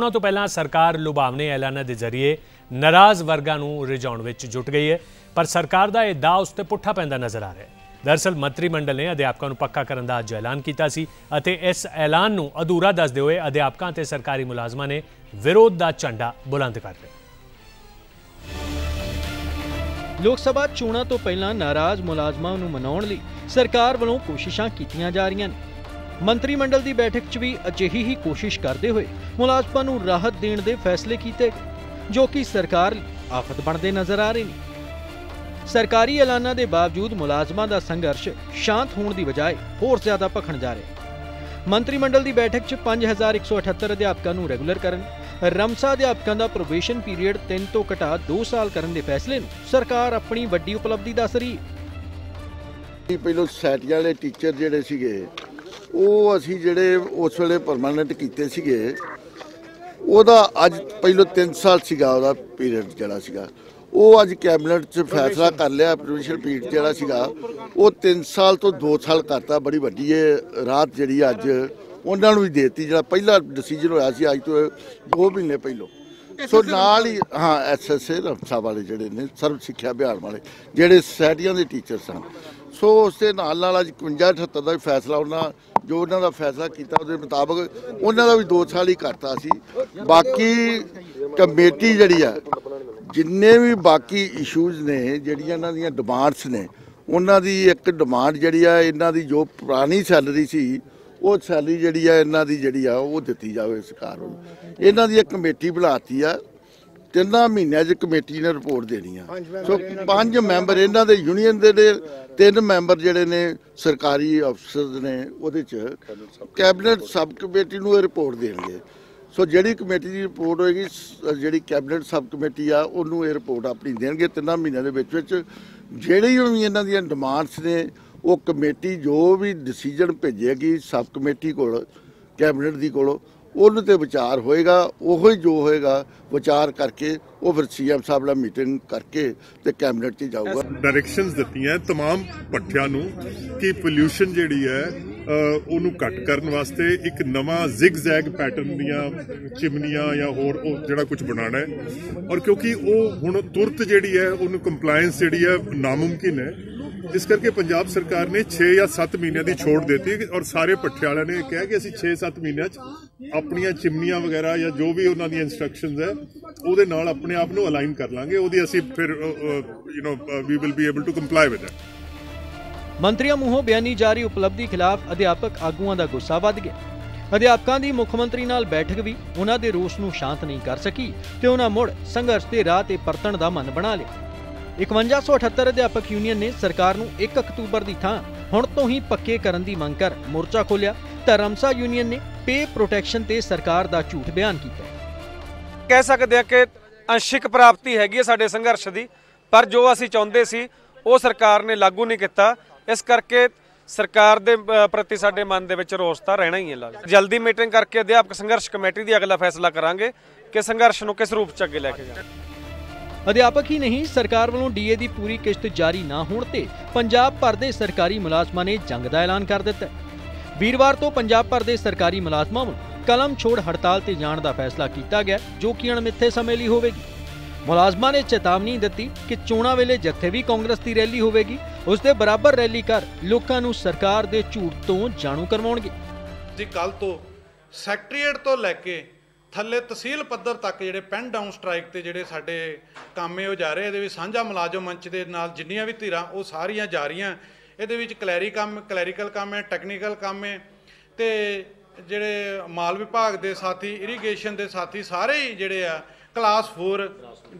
ਉਹਨਾਂ ਤੋਂ ਪਹਿਲਾਂ ਸਰਕਾਰ ਲੁਭਾਵਨੇ ਐਲਾਨਾਂ ਦੇ ਜ਼ਰੀਏ ਨਾਰਾਜ਼ ਵਰਗਾਂ ਨੂੰ ਰਿਝਾਉਣ ਵਿੱਚ ਜੁਟ ਗਈ ਹੈ, ਪਰ ਸਰਕਾਰ ਦਾ ਇਹ ਦਾਅ ਉਸ ਤੇ ਪੁੱਠਾ ਪੈਂਦਾ ਨਜ਼ਰ ਆ ਰਿਹਾ ਹੈ। ਦਰਅਸਲ ਮੰਤਰੀ ਮੰਡਲ ਨੇ ਅਧਿਆਪਕਾਂ ਨੂੰ ਪੱਕਾ ਕਰਨ ਦਾ ਅੱਜ ਐਲਾਨ ਕੀਤਾ ਸੀ ਅਤੇ ਇਸ ਐਲਾਨ ਨੂੰ ਅਧੂਰਾ ਦੱਸਦੇ ਹੋਏ ਅਧਿਆਪਕਾਂ ਤੇ ਸਰਕਾਰੀ ਮੁਲਾਜ਼ਮਾਂ ਨੇ ਵਿਰੋਧ ਦਾ ਝੰਡਾ ਬੁਲੰਦ ਕਰ ਲਿਆ। ਲੋਕ ਸਭਾ ਚੋਣਾਂ ਤੋਂ ਪਹਿਲਾਂ ਨਾਰਾਜ਼ ਮੁਲਾਜ਼ਮਾਂ ਨੂੰ ਮਨਾਉਣ ਲਈ ਸਰਕਾਰ ਵੱਲੋਂ ਕੋਸ਼ਿਸ਼ਾਂ ਕੀਤੀਆਂ ਜਾ ਰਹੀਆਂ ਨੇ। ਮੰਤਰੀ ਮੰਡਲ ਦੀ ਬੈਠਕ 'ਚ ਵੀ ਅਜਿਹੀ ਹੀ ਕੋਸ਼ਿਸ਼ ਕਰਦੇ ਹੋਏ ਮੁਲਾਜ਼ਮਾਂ ਨੂੰ ਰਾਹਤ ਦੇਣ ਦੇ ਫੈਸਲੇ ਕੀਤੇ, ਜੋ ਕਿ ਸਰਕਾਰ ਆਫਤ ਬਣਦੇ ਨਜ਼ਰ ਆ ਰਹੇ ਨੇ। ਸਰਕਾਰੀ ਐਲਾਨਾਂ ਦੇ ਬਾਵਜੂਦ ਮੁਲਾਜ਼ਮਾਂ ਦਾ ਸੰਘਰਸ਼ ਸ਼ਾਂਤ ਹੋਣ ਦੀ ਬਜਾਏ ਹੋਰ ਜ਼ਿਆਦਾ ਭਖਣ ਜਾ ਰਿਹਾ ਮੰਤਰੀ ਮੰਡਲ ਦੀ ਬੈਠਕ 'ਚ 5178 ਅਧਿਆਪਕਾਂ ਨੂੰ ਰੈਗੂਲਰ ਕਰਨ, ਰਮਸਾ ਅਧਿਆਪਕਾਂ ਦਾ ਪ੍ਰੋਬੇਸ਼ਨ ਪੀਰੀਅਡ 3 ਤੋਂ ਘਟਾ 2 ਸਾਲ ਕਰਨ ਦੇ ਫੈਸਲੇ ਨੂੰ ਸਰਕਾਰ ਆਪਣੀ ਵੱਡੀ ਉਪਲਬਧੀ ਦੱਸ ਰਹੀ ਹੈ। ਇਹ ਪਹਿਲੋਂ ਵਾਲੇ ਟੀਚਰ ਜਿਹੜੇ ਸੀਗੇ ਉਹ ਅਸੀਂ ਜਿਹੜੇ ਉਸ ਵੇਲੇ ਪਰਮਾਨੈਂਟ ਕੀਤੇ ਸੀਗੇ ਉਹਦਾ ਅੱਜ ਪਹਿਲੋਂ 3 ਸਾਲ ਸੀਗਾ ਉਹਦਾ ਪੀਰੀਅਡ ਜਿਹੜਾ ਸੀਗਾ। ਉਹ ਅੱਜ ਕੈਬਨਿਟ 'ਚ ਫੈਸਲਾ ਕਰ ਲਿਆ ਪ੍ਰੋਵਿੰਸ਼ੀਅਲ ਪੀਰੀਅਡ ਜਿਹੜਾ ਸੀਗਾ ਉਹ 3 ਸਾਲ ਤੋਂ 2 ਸਾਲ ਕਰਤਾ ਬੜੀ ਵੱਡੀ ਇਹ ਰਾਤ ਜਿਹੜੀ ਅੱਜ ਉਹਨਾਂ ਨੂੰ ਵੀ ਦੇਤੀ ਜਿਹੜਾ ਪਹਿਲਾ ਡਿਸੀਜਨ ਹੋਇਆ ਸੀ ਅੱਜ ਤੋਂ 2 ਮਹੀਨੇ ਪਹਿਲੋਂ। ਸੋ ਨਾਲ ਹੀ ਹਾਂ ਐਸਐਸਏ ਰਮਸਾ ਵਾਲੇ ਜਿਹੜੇ ਨੇ ਸਰਵ ਸਿੱਖਿਆ ਅਭਿਆਨ ਵਾਲੇ ਜਿਹੜੇ ਸੋਸਾਇਟੀਆਂ ਦੇ ਟੀਚਰ ਸਨ ਸੋ ਉਸ ਦੇ ਨਾਲ ਨਾਲ ਅੱਜ 51 78 ਦਾ ਵੀ ਫੈਸਲਾ ਉਹਨਾਂ ਜੋ ਉਹਨਾਂ ਦਾ ਫੈਸਲਾ ਕੀਤਾ ਉਹਦੇ ਮੁਤਾਬਕ ਉਹਨਾਂ ਦਾ ਵੀ 2 ਸਾਲ ਹੀ ਕਰਤਾ ਸੀ। ਬਾਕੀ ਕਮੇਟੀ ਜਿਹੜੀ ਆ ਜਿੰਨੇ ਵੀ ਬਾਕੀ ਇਸ਼ੂਜ਼ ਨੇ ਜਿਹੜੀਆਂ ਇਹਨਾਂ ਦੀਆਂ ਡਿਮਾਂਡਸ ਨੇ ਉਹਨਾਂ ਦੀ ਇੱਕ ਡਿਮਾਂਡ ਜਿਹੜੀ ਆ ਇਹਨਾਂ ਦੀ ਜੋ ਪੁਰਾਣੀ ਸੈਲਰੀ ਸੀ ਉਹ ਸੈਲਰੀ ਜਿਹੜੀ ਆ ਇਹਨਾਂ ਦੀ ਜਿਹੜੀ ਆ ਉਹ ਦਿੱਤੀ ਜਾਵੇ ਸਰਕਾਰ ਨੂੰ ਇਹਨਾਂ ਦੀ ਇੱਕ ਕਮੇਟੀ ਬਣਾਤੀ ਆ ਤਿੰਨਾਂ ਮਹੀਨਿਆਂ 'ਚ ਕਮੇਟੀ ਨੇ ਰਿਪੋਰਟ ਦੇਣੀ ਆ। ਸੋ ਪੰਜ ਮੈਂਬਰ ਇਹਨਾਂ ਦੇ ਯੂਨੀਅਨ ਦੇ ਤਿੰਨ ਮੈਂਬਰ ਜਿਹੜੇ ਨੇ ਸਰਕਾਰੀ ਅਫਸਰ ਨੇ ਉਹਦੇ 'ਚ ਕੈਬਨਿਟ ਸਬ ਕਮੇਟੀ ਨੂੰ ਇਹ ਰਿਪੋਰਟ ਦੇਣਗੇ। ਸੋ ਜਿਹੜੀ ਕਮੇਟੀ ਦੀ ਰਿਪੋਰਟ ਹੋਏਗੀ ਜਿਹੜੀ ਕੈਬਨਿਟ ਸਬ ਕਮੇਟੀ ਆ, ਉਹਨੂੰ ਇਹ ਰਿਪੋਰਟ ਆਪਣੀ ਦੇਣਗੇ ਤਿੰਨਾਂ ਮਹੀਨਿਆਂ ਦੇ ਵਿੱਚ ਵਿੱਚ। ਜਿਹੜੀ ਵੀ ਇਹਨਾਂ ਦੀਆਂ ਡਿਮਾਂਡਸ ਨੇ, ਉਹ ਕਮੇਟੀ ਜੋ ਵੀ ਡਿਸੀਜਨ ਭੇਜੇਗੀ ਸਬ ਕਮੇਟੀ ਕੋਲ, ਕੈਬਨਿਟ ਦੀ ਕੋਲੋਂ ਉਹਨੂੰ ਤੇ ਵਿਚਾਰ ਹੋਏਗਾ, ਉਹੋ ਹੀ ਜੋ ਹੋਏਗਾ, ਵਿਚਾਰ ਕਰਕੇ ਉਹ ਫਿਰ ਸੀਐਮ ਸਾਹਿਬ ਨਾਲ ਮੀਟਿੰਗ ਕਰਕੇ ਤੇ ਕੈਬਨਿਟ 'ਚ ਜਾਊਗਾ। ਡਾਇਰੈਕਸ਼ਨਸ ਦਿੱਤੀਆਂ ਤਮਾਮ ਪੱਠਿਆਂ ਨੂੰ ਕਿ ਪੋਲਿਊਸ਼ਨ ਜਿਹੜੀ ਹੈ ਉਹਨੂੰ ਘੱਟ ਕਰਨ ਵਾਸਤੇ ਇੱਕ ਨਵਾਂ ਜ਼ਿਗਜ਼ੈਗ ਪੈਟਰਨ ਦੀਆਂ ਚਿਮਨੀਆਂ ਜਾਂ ਹੋਰ ਉਹ ਜਿਹੜਾ ਕੁਝ ਬਣਾਉਣਾ ਹੈ। ਔਰ ਕਿਉਂਕਿ ਉਹ ਹੁਣ ਤੁਰਤ ਜਿਹੜੀ ਹੈ, ਉਹਨੂੰ ਕੰਪਲਾਈਂਸ ਜਿਹੜੀ ਹੈ, ਨਾਮੁਮਕਿਨ ਹੈ। ਇਸ ਕਰਕੇ ਪੰਜਾਬ ਸਰਕਾਰ ਨੇ 6 ਜਾਂ 7 ਮਹੀਨਿਆਂ ਦੀ ਛੋਟ ਦਿੱਤੀ ਔਰ ਸਾਰੇ ਪੱਠੇ ਨੇ ਕਿਹਾ ਕਿ ਅਸੀਂ 6-7 ਮਹੀਨਿਆਂ 'ਚ ਆਪਣੀਆਂ ਚਿਮਨੀਆਂ ਵਗੈਰਾ ਜਾਂ ਜੋ ਵੀ ਉਹਨਾਂ ਦੀਆਂ ਇਨਸਟਰਕਸ਼ਨਸ ਹੈ, ਉਹਦੇ ਨਾਲ ਆਪਣੇ ਆਪ ਨੂੰ ਅਲਾਈਨ ਕਰ ਲਾਂਗੇ। ਉਹਦੀ ਅਸੀਂ ਫਿਰ you know we will be able to comply with it ਮੰਤਰੀਆਂ ਮੂੰਹੋਂ ਬਿਆਨੀ ਜਾਰੀ ਉਪਲਬਧੀ ਖਿਲਾਫ ਅਧਿਆਪਕ ਆਗੂਆਂ ਦਾ ਗੁੱਸਾ ਵੱਧ ਗਿਆ। ਅਧਿਆਪਕਾਂ ਦੀ ਮੁੱਖ ਮੰਤਰੀ ਨਾਲ ਬੈਠਕ ਵੀ ਉਹਨਾਂ ਦੇ ਰੋਸ ਨੂੰ ਸ਼ਾਂਤ ਨਹੀਂ ਕਰ ਸਕੀ ਤੇ ਉਹਨਾਂ ਮੁੜ ਸੰਘਰਸ਼ ਦੇ ਰਾਹ ਤੇ ਪਰਤਣ ਦਾ ਮਨ ਬਣਾ ਲਿਆ। 5178 ਅਧਿਆਪਕ ਯੂਨੀਅਨ ਨੇ ਸਰਕਾਰ ਨੂੰ 1 ਅਕਤੂਬਰ ਦੀ ਥਾਂ ਹੁਣ ਤੋਂ ਹੀ ਪੱਕੇ ਕਰਨ ਦੀ ਮੰਗ ਕਰ ਮੋਰਚਾ ਖੋਲ੍ਹਿਆ। ਧਰਮਸਾ ਯੂਨੀਅਨ ਨੇ ਪੇ ਪ੍ਰੋਟੈਕਸ਼ਨ ਤੇ ਸਰਕਾਰ ਦਾ ਝੂਠ ਬਿਆਨ ਕੀਤਾ। ਕਹਿ ਸਕਦੇ ਆ ਕਿ ਅੰਸ਼ਿਕ ਪ੍ਰਾਪਤੀ ਹੈਗੀ ਹੈ ਸਾਡੇ ਸੰਘਰਸ਼ ਦੀ, ਪਰ ਜੋ ਅਸੀਂ ਚਾਹੁੰਦੇ ਸੀ, ਉਹ ਸਰਕਾਰ ਨੇ ਲਾਗੂ ਨਹੀਂ ਕੀਤਾ। ਇਸ ਕਰਕੇ ਸਰਕਾਰ ਦੇ ਪ੍ਰਤੀ ਸਾਡੇ ਮਨ ਦੇ ਵਿੱਚ ਰੋਸ ਤਾਂ ਰਹਿਣਾ ਹੀ ਹੈ ਲਾਜ਼ਮੀ ਜਲਦੀ ਮੀਟਿੰਗ ਕਰਕੇ ਅਧਿਆਪਕ ਸੰਘਰਸ਼ ਕਮੇਟੀ ਦੀ ਅਗਲਾ ਫੈਸਲਾ ਕਰਾਂਗੇ ਕਿ ਸੰਘਰਸ਼ ਨੂੰ ਕਿਸ ਰੂਪ ਚ ਅੱਗੇ ਲੈ ਕੇ ਜਾਣਾ। ਅਧਿਆਪਕ ਹੀ ਨਹੀਂ, ਸਰਕਾਰ ਵੱਲੋਂ ਡੀਏ ਦੀ ਪੂਰੀ ਕਿਸ਼ਤ ਜਾਰੀ ਨਾ ਹੋਣ ਤੇ ਪੰਜਾਬ ਭਰ ਦੇ ਸਰਕਾਰੀ ਮੁਲਾਜ਼ਮਾਂ ਨੇ ਜੰਗ ਦਾ ਐਲਾਨ ਕਰ ਦਿੱਤਾ ਹੈ। ਵੀਰਵਾਰ ਤੋਂ ਪੰਜਾਬ ਭਰ ਦੇ ਸਰਕਾਰੀ ਮੁਲਾਜ਼ਮਾਂ ਵੱਲੋਂ ਕਲਮ ਛੋੜ ਹੜਤਾਲ ਤੇ ਜਾਣ ਦਾ ਫੈਸਲਾ ਕੀਤਾ ਗਿਆ, ਜੋ ਕਿ ਅਣਮਿੱਥੇ ਸਮੇਂ ਲਈ ਹੋਵੇਗੀ ਮੁਲਾਜ਼ਮਾਂ ਨੇ ਚੇਤਾਵਨੀ ਦਿੱਤੀ ਕਿ ਚੋਣਾਂ ਵੇਲੇ ਜਿੱਥੇ ਵੀ ਕਾਂਗਰਸ ਦੀ ਰੈਲੀ ਹੋਵੇਗੀ, ਉਸ ਦੇ ਬਰਾਬਰ ਰੈਲੀ ਕਰ ਲੋਕਾਂ ਨੂੰ ਸਰਕਾਰ ਦੇ ਝੂਠ ਤੋਂ ਜਾਣੂ ਕਰਵਾਉਣਗੇ ਜੀ ਕੱਲ ਤੋਂ ਸੈਕਟਰੀਏਟ ਤੋਂ ਲੈ ਕੇ ਥੱਲੇ ਤਹਿਸੀਲ ਪੱਧਰ ਤੱਕ ਜਿਹੜੇ ਪੈਨ ਡਾਊਨ ਸਟ੍ਰਾਈਕ ਤੇ ਜਿਹੜੇ ਸਾਡੇ ਕਾਮੇ ਹੋ ਜਾ ਰਹੇ, ਇਹਦੇ ਵਿੱਚ ਸਾਂਝਾ ਮੁਲਾਜ਼ਮ ਮੰਚ ਦੇ ਨਾਲ ਜਿੰਨੀਆਂ ਵੀ ਧਿਰਾਂ, ਉਹ ਸਾਰੀਆਂ ਜਾ ਰਹੀਆਂ। ਇਹਦੇ ਵਿੱਚ ਕਲੈਰੀ ਕੰਮ, ਕਲੈਰੀਕਲ ਕੰਮ ਹੈ ਟੈਕਨੀਕਲ ਕੰਮ ਹੈ। ਤੇ ਜਿਹੜੇ ਮਾਲ ਵਿਭਾਗ ਦੇ ਸਾਥੀ ਇਰੀਗੇਸ਼ਨ ਦੇ ਸਾਥੀ ਸਾਰੇ ਹੀ ਜਿਹੜੇ ਆ ਕਲਾਸ 4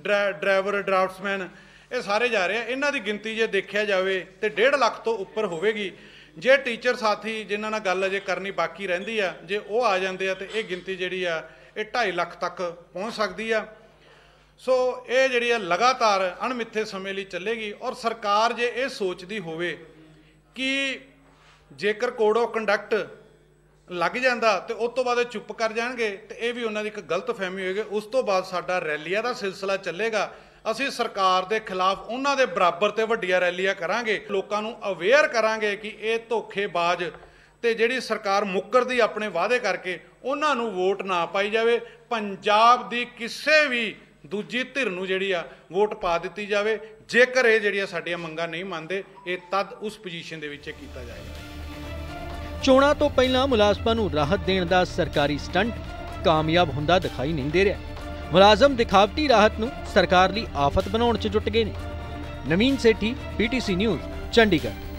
ਡਰਾਈਵਰ ਡਰਾਫਟਸਮੈਨ ਇਹ ਸਾਰੇ ਜਾ ਰਹੇ ਆ। ਇਹਨਾਂ ਦੀ ਗਿਣਤੀ ਜੇ ਦੇਖਿਆ ਜਾਵੇ ਤੇ 1.5 ਲੱਖ ਤੋਂ ਉੱਪਰ ਹੋਵੇਗੀ। ਜੇ ਟੀਚਰ ਸਾਥੀ ਜਿਨ੍ਹਾਂ ਨਾਲ ਗੱਲ ਅਜੇ ਕਰਨੀ ਬਾਕੀ ਰਹਿੰਦੀ ਆ, ਜੇ ਉਹ ਆ ਜਾਂਦੇ ਆ ਤੇ ਇਹ ਗਿਣਤੀ ਜਿਹੜੀ ਆ ਇਹ 2.5 ਲੱਖ ਤੱਕ ਪਹੁੰਚ ਸਕਦੀ ਆ। ਸੋ ਇਹ ਜਿਹੜੀ ਆ ਲਗਾਤਾਰ ਅਣਮਿੱਥੇ ਸਮੇਂ ਲਈ ਚੱਲੇਗੀ ਔਰ ਸਰਕਾਰ ਜੇ ਇਹ ਸੋਚਦੀ ਹੋਵੇ ਕਿ ਜੇਕਰ ਕੋਡ ਆਫ ਕੰਡਕਟ ਲੱਗ ਜਾਂਦਾ ਤੇ ਉਸ ਤੋਂ ਬਾਅਦ ਇਹ ਚੁੱਪ ਕਰ ਜਾਣਗੇ ਤੇ ਇਹ ਵੀ ਉਹਨਾਂ ਦੀ ਇੱਕ ਗਲਤ ਫਹਿਮੀ ਹੋਏਗੀ, ਉਸ ਤੋਂ ਬਾਅਦ ਸਾਡਾ ਰੈਲੀਆਂ ਦਾ ਸਿਲਸਿਲਾ ਚੱਲੇਗਾ। ਅਸੀਂ ਸਰਕਾਰ ਦੇ ਖਿਲਾਫ ਉਹਨਾਂ ਦੇ ਬਰਾਬਰ ਤੇ ਵੱਡੀਆਂ ਰੈਲੀਆਂ ਕਰਾਂਗੇ, ਲੋਕਾਂ ਨੂੰ ਅਵੇਅਰ ਕਰਾਂਗੇ ਕਿ ਇਹ ਧੋਖੇਬਾਜ਼ ਤੇ ਜਿਹੜੀ ਸਰਕਾਰ ਮੁੱਕਰਦੀ ਆਪਣੇ ਵਾਅਦੇ ਕਰਕੇ ਉਹਨਾਂ ਨੂੰ ਵੋਟ ਨਾ ਪਾਈ ਜਾਵੇ, ਪੰਜਾਬ ਦੀ ਕਿਸੇ ਵੀ ਦੂਜੀ ਧਿਰ ਨੂੰ ਜਿਹੜੀ ਆ ਵੋਟ ਪਾ ਦਿੱਤੀ ਜਾਵੇ, ਜੇਕਰ ਇਹ ਜਿਹੜੀਆਂ ਸਾਡੀਆਂ ਮੰਗਾਂ ਨਹੀਂ ਮੰਨਦੇ, ਇਹ ਤਦ ਉਸ ਪੋਜੀਸ਼ਨ ਦੇ ਵਿੱਚ ਕੀਤਾ ਜਾਏਗਾ। ਚੋਣਾਂ ਤੋਂ ਪਹਿਲਾਂ ਮੁਲਾਜ਼ਮਾਂ ਨੂੰ ਰਾਹਤ ਦੇਣ ਦਾ ਸਰਕਾਰੀ ਸਟੰਟ ਕਾਮਯਾਬ ਹੁੰਦਾ ਦਿਖਾਈ ਨਹੀਂ ਦੇ ਰਿਹਾ। ਮੁਲਾਜ਼ਮ ਦਿਖਾਵਟੀ ਰਾਹਤ ਨੂੰ ਸਰਕਾਰ ਲਈ ਆਫਤ ਬਣਾਉਣ 'ਚ ਜੁਟ ਗਏ ਨੇ। Naveen Sethi PTC news Chandigarh.